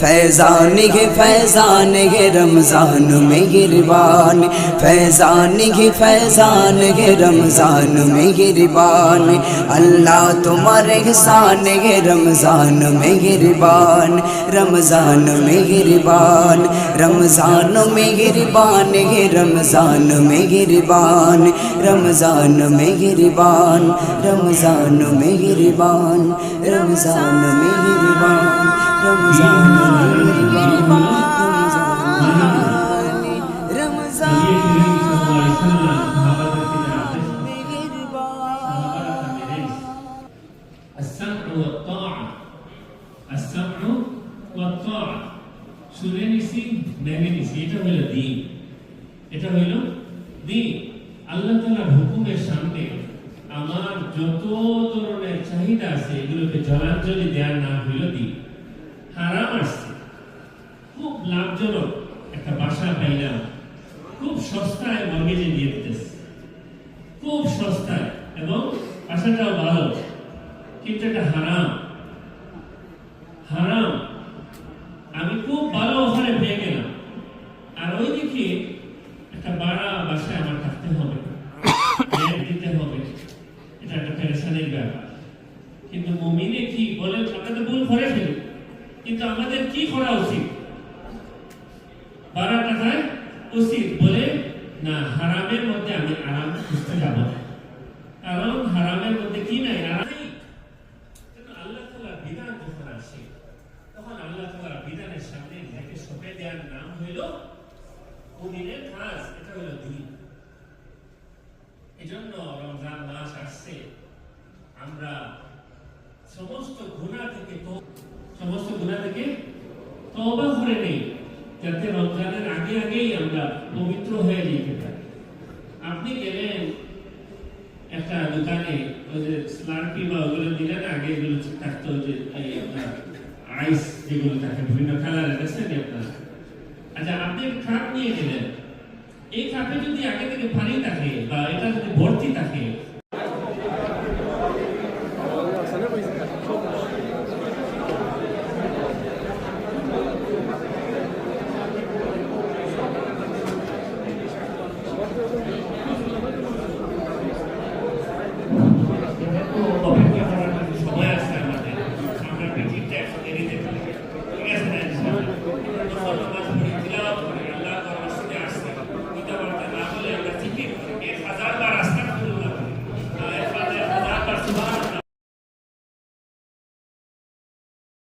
फैजान गे फैजान गे रमज़ान में गिरबान। फैजान गे फैजान गे रमज़ान में गिरबान। अल्लाह तुम्हारे एहसान गे रमज़ान में गिरबान। रमज़ान में गिरबान। रमज़ान में गिरबान गे रमज़ान में गिरबान। रमज़ान में गिरबान। रमज़ान में गिरबान। रमज़ान में गिरबान। रमज़ान আল্লাহ হুকুমের সামনে আমার যত ধরনের চাহিদা আছে এগুলোকে জলাঞ্জলি দেওয়ার নাম হইল দিন হারাম আসছে খুব লাভজনক একটা বাসা পাইলাম। খুব সস্তায় মর্গেজে দিয়ে দিতেছে। খুব সস্তায় এবং বাসাটাও ভালো। কিন্তু এটা হারাম। হারাম। আমি খুব ভালো ওখানে পেয়ে গেলাম। আর ওই দিকে একটা বাড়া বাসায় আমার থাকতে হবে। দিতে হবে। এটা একটা পেরেশানির ব্যাপার। কিন্তু মুমিনে কি বলে, আমরা তো ভুল করে ফেলি। কিন্তু আমাদের কি করা উচিত? বাড়া টাকায় উচিত বলে, না, হারামের মধ্যে আমি আরাম খুঁজতে যাব কারণ হারামের মধ্যে কি নাই? আরাম যখন তখন নাম এটা রমজান আসছে। আমরা সমস্ত গুনাহ থেকে তো সমস্ত গুনাহ থেকে তওবা করে নেই। যাতে রমজানের আগে আগেই আমরা পবিত্র হয়ে যেতে পারি। আপনি গেলেন একটা দোকানে, ওই যে স্লার্পি বা ওগুলো দিলেন আগে এগুলো থাকতো যে আপনার আইস যেগুলো থাকে, বিভিন্ন কালারের, দেখছেন আপনার? আচ্ছা আপনি কাপ নিয়ে গেলেন। এই কাপে যদি আগে থেকে পানি থাকে বা এটা যদি ভর্তি থাকে